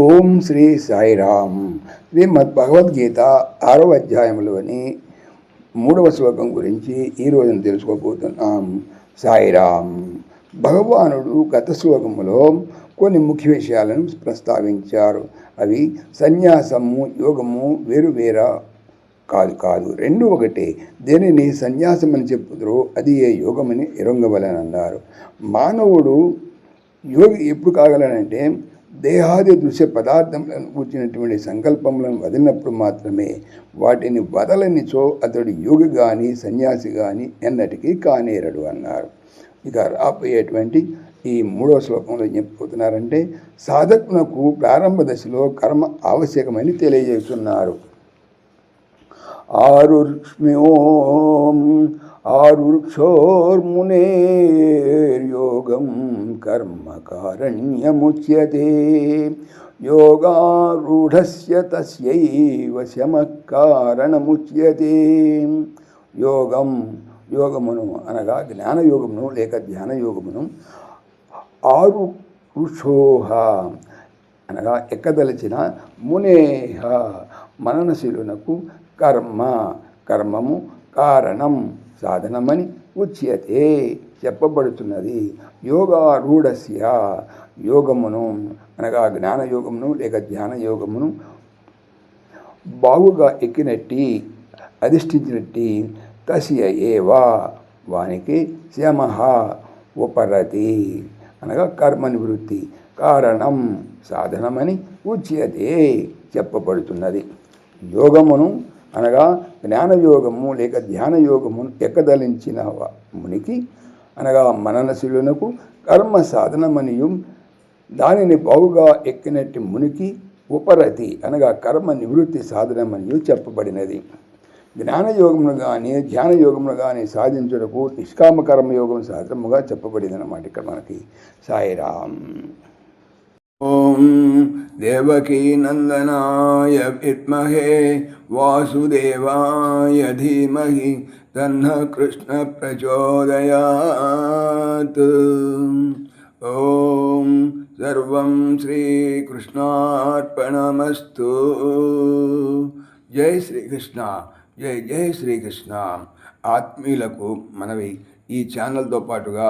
ఓం శ్రీ సాయిరామ్. శ్రీమద్ భగవద్గీత ఆరవ అధ్యాయంలోని మూడవ శ్లోకం గురించి ఈ రోజున తెలుసుకోబోతున్నాం. సాయిరామ్. భగవానుడు గత శ్లోకములో కొన్ని ముఖ్య విషయాలను ప్రస్తావించారు. అవి సన్యాసము యోగము వేరు వేరా కాదు కాదు. రెండు ఒకటే. దేనిని సన్యాసం అని చెప్పుదురో అది ఏ యోగమని ఎరంగవలనన్నారు. మానవుడు యోగి ఎప్పుడు కాగలనంటే దేహాది దృశ్య పదార్థములను కూర్చున్నటువంటి సంకల్పములను వదిలినప్పుడు మాత్రమే వాటిని వదలనిచో అతడు యోగి కానీ సన్యాసి కానీ ఎన్నటికీ కానేరడు అన్నారు. ఇక రాబోయేటువంటి ఈ మూడవ శ్లోకంలో ఏం సాధకునకు ప్రారంభ దశలో కర్మ ఆవశ్యకమని తెలియజేస్తున్నారు. ఆరుక్ష్మ్యోం ఆరుక్షోర్మునేర్యోగం కర్మకారణ్యముచ్యతే యోగారూఢస్య తస్యైవ శమః కారణముచ్యతే యోగం యోగమును అనగా జ్ఞానయోగమును లేక ధ్యానయోగమును ఆరు ఋషోహ అనగా ఎక్కదలిచిన మునేహ మననశీలునకు కర్మ కర్మము కారణం సాధనమని ఉచ్యతే చెప్పబడుతున్నది. యోగారూఢస్య యోగమును అనగా జ్ఞానయోగమును లేక ధ్యానయోగమును బాగుగా ఎక్కినట్టి అధిష్ఠించినట్టి తస్య ఏవా వానికి శమః ఉపరతి. అనగా కర్మనివృత్తి కారణం సాధనమని ఉచ్యతే చెప్పబడుతున్నది. యోగమును అనగా జ్ఞానయోగము లేక ధ్యానయోగమును ఎక్కదలించిన మునికి అనగా మననశీలునకు కర్మ సాధనమనియు దానిని బాగుగా ఎక్కినట్టి మునికి ఉపరతి అనగా కర్మ నివృత్తి సాధనమనియు చెప్పబడినది. జ్ఞానయోగమును కానీ ధ్యానయోగమును కానీ సాధించుటకు నిష్కామ కర్మయోగం సాధనముగా చెప్పబడింది అన్నమాట ఇక్కడ మనకి. సాయిరామ్. ఓం దేవకీ నందనాయ విద్మహే వాసుదేవాయ ధీమహి తన్న కృష్ణ ప్రచోదయాత్ ఓం సర్వం శ్రీకృష్ణార్పణమస్తు జై శ్రీకృష్ణ జై జై శ్రీకృష్ణ ఆత్మీయులకు మనవి ఈ ఛానల్తో పాటుగా